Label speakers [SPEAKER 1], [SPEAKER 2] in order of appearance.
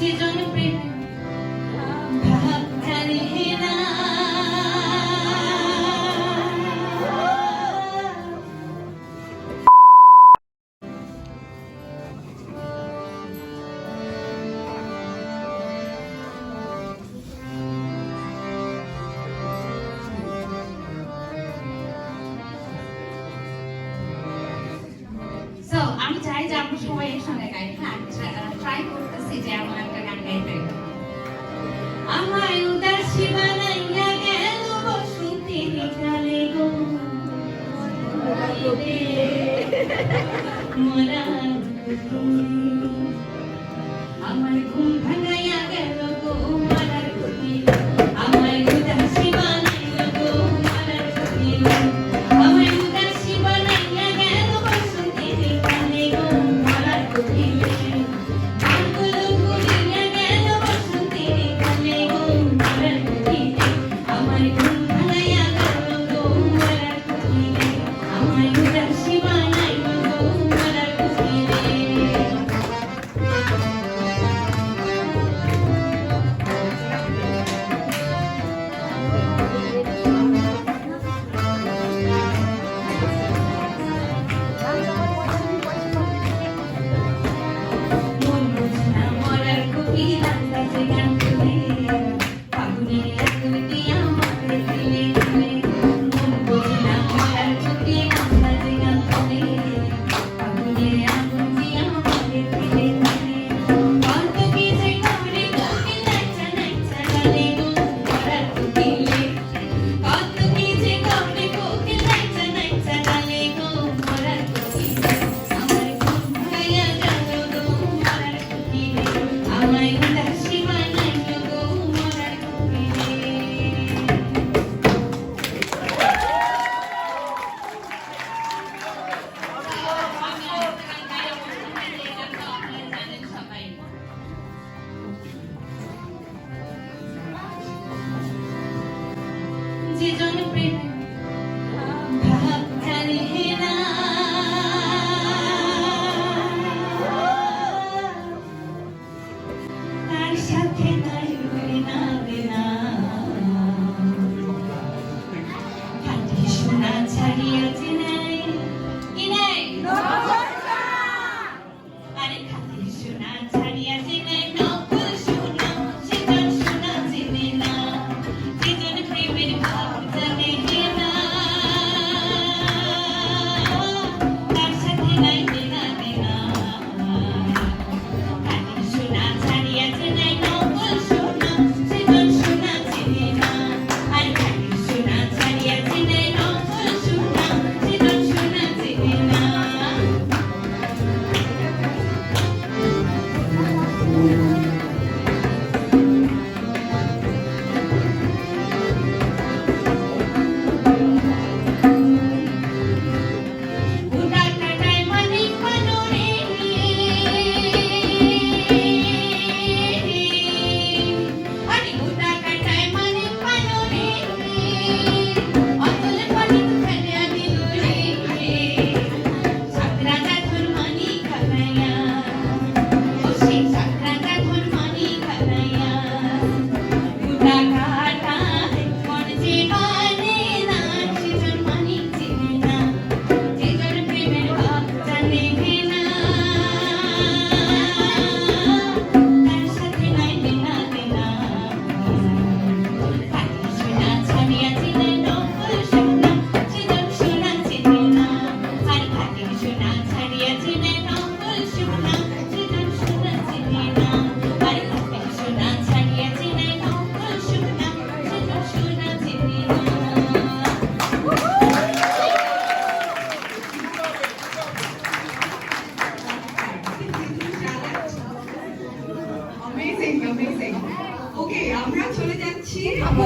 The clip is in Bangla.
[SPEAKER 1] যে জন যে আমরা সবাই একসঙ্গে গাই হ্যাঁ ট্রাই করতেছি যে এমন একটা গান গাইতে আমায় উদাসী বানাইয়া গেল বসুতি বিকালে গো। মরা আমার ঘুম ভাঙাইয়া গেল গো মারার আমার উদাসী বানাইয়া গো মারার যেজন প্রেম। ভাব জানে না। তার সাথে নাই না না কাটি সোনা ছাড়িয়াছে না
[SPEAKER 2] অ্যামেজিং ওকে আমরা চলে যাচ্ছি
[SPEAKER 3] আপু